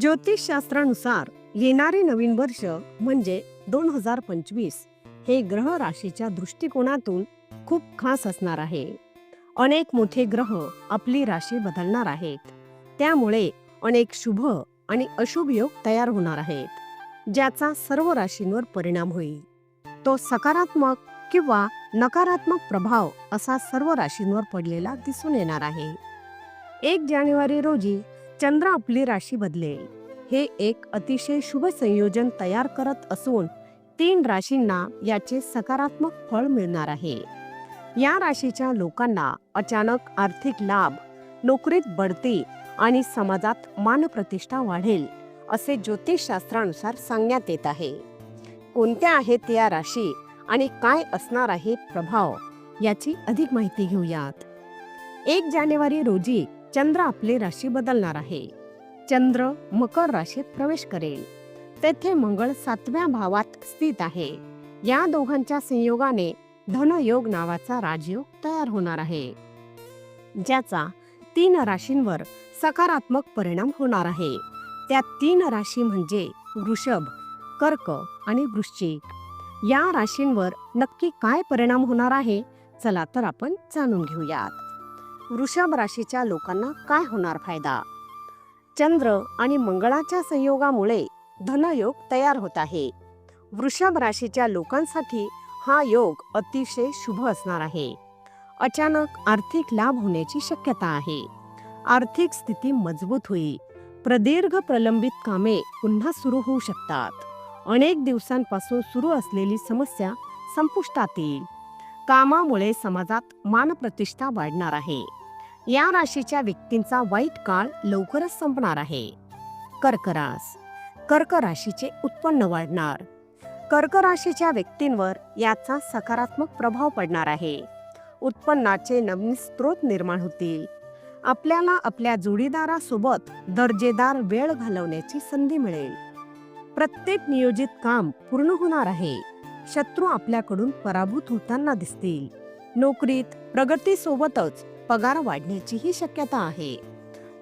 ज्योतिषशास्त्रानुसार येणारे नवीन वर्ष म्हणजे दोन हजार पंचवीस हे ग्रह राशीच्या दृष्टिकोनातून खूप खास असणार आहे. अनेक मोठे ग्रह आपली राशी बदलणार आहेत. त्यामुळे अनेक शुभ आणि अशुभ योग तयार होणार आहेत ज्याचा सर्व राशींवर परिणाम होईल. तो सकारात्मक किंवा नकारात्मक प्रभाव असा सर्व राशींवर पडलेला दिसून येणार आहे. एक जानेवारी रोजी चंद्र आपली राशी बदलेल. हे एक अतिशय शुभ संयोजन तयार करत असून तीन राशींना याचे सकारात्मक फळ मिळणार आहे. या राशीच्या लोकांना अचानक आर्थिक लाभ नोकरीत बढती आणि समाजात मानप्रतिष्ठा वाढेल असे ज्योतिषशास्त्रानुसार सांगण्यात येत आहे. कोणत्या आहेत या राशी आणि काय असणार आहे प्रभाव याची अधिक माहिती घेऊयात. एक जानेवारी रोजी चंद्र आपली राशी बदलणार आहे. चंद्र मकर राशीत प्रवेश करेल. तेथे मंगळ सातव्या भावात स्थित आहे. या दोघांच्या संयोगाने धनयोग नावाचा राजयोग तयार होणार आहे. ज्याचा तीन राशींवर सकारात्मक परिणाम होणार आहे. त्या तीन राशी म्हणजे वृषभ कर्क आणि वृश्चिक. या राशींवर नक्की काय परिणाम होणार आहे? चला तर आपण जाणून घेऊयात. वृषभ राशीच्या लोकांना काय होणार फायदा? चंद्र आणि मंगळाच्या संयोगामुळे धनयोग तयार होत आहे. वृषभ राशीच्या लोकांसाठी हा योग अतिशय शुभ असणार आहे. अचानक आर्थिक लाभ होण्याची शक्यता आहे. आर्थिक स्थिती मजबूत होईल. प्रदीर्घ प्रलंबित कामे पुन्हा सुरू होऊ शकतात. अनेक दिवसांपासून सुरू असलेली समस्या संपुष्टात येईल. कामामुळे समाजात मानप्रतिष्ठा वाढणार आहे. या राशीच्या व्यक्तींचा वाईट काळ लवकरच संपणार आहे. कर्क रास. कर्क राशीचे उत्पन्न वाढणार. कर्क राशीच्या व्यक्तींवर याचा सकारात्मक प्रभाव पडणार आहे. उत्पन्नाचे नवीन स्रोत निर्माण होतील. आपल्याला आपल्या जोडीदारासोबत दर्जेदार वेळ घालवण्याची संधी मिळेल. प्रत्येक नियोजित काम पूर्ण होणार आहे. शत्रू आपल्याकडून पराभूत होताना दिसतील. नोकरीत प्रगतीसोबतच पगार वाढण्याचीही शक्यता आहे.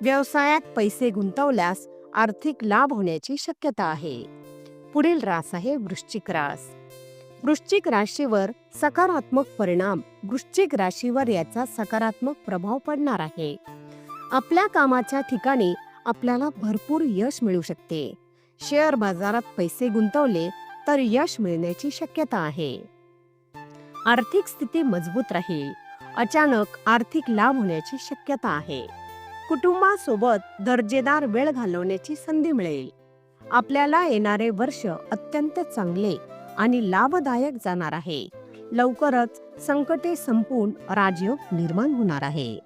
व्यवसायात पैसे गुंतवल्यास आर्थिक लाभ होण्याची शक्यता आहे. पुढील रास आहे वृश्चिक रास. वृश्चिक राशीवर सकारात्मक परिणाम वृश्चिक राशीवर याचा सकारात्मक प्रभाव पडणार आहे. आपल्या कामाच्या ठिकाणी आपल्याला भरपूर यश मिळू शकते. शेअर बाजारात पैसे गुंतवले तर यश मिळण्याची शक्यता आहे. आर्थिक स्थिती मजबूत राहील. अचानक आर्थिक लाभ होण्याची शक्यता आहे. कुटुंबासोबत दर्जेदार वेळ घालवण्याची संधी मिळेल. आपल्याला येणारे वर्ष अत्यंत चांगले आणि लाभदायक जाणार आहे. लवकरच संकटे संपून राजयोग निर्माण होणार आहे.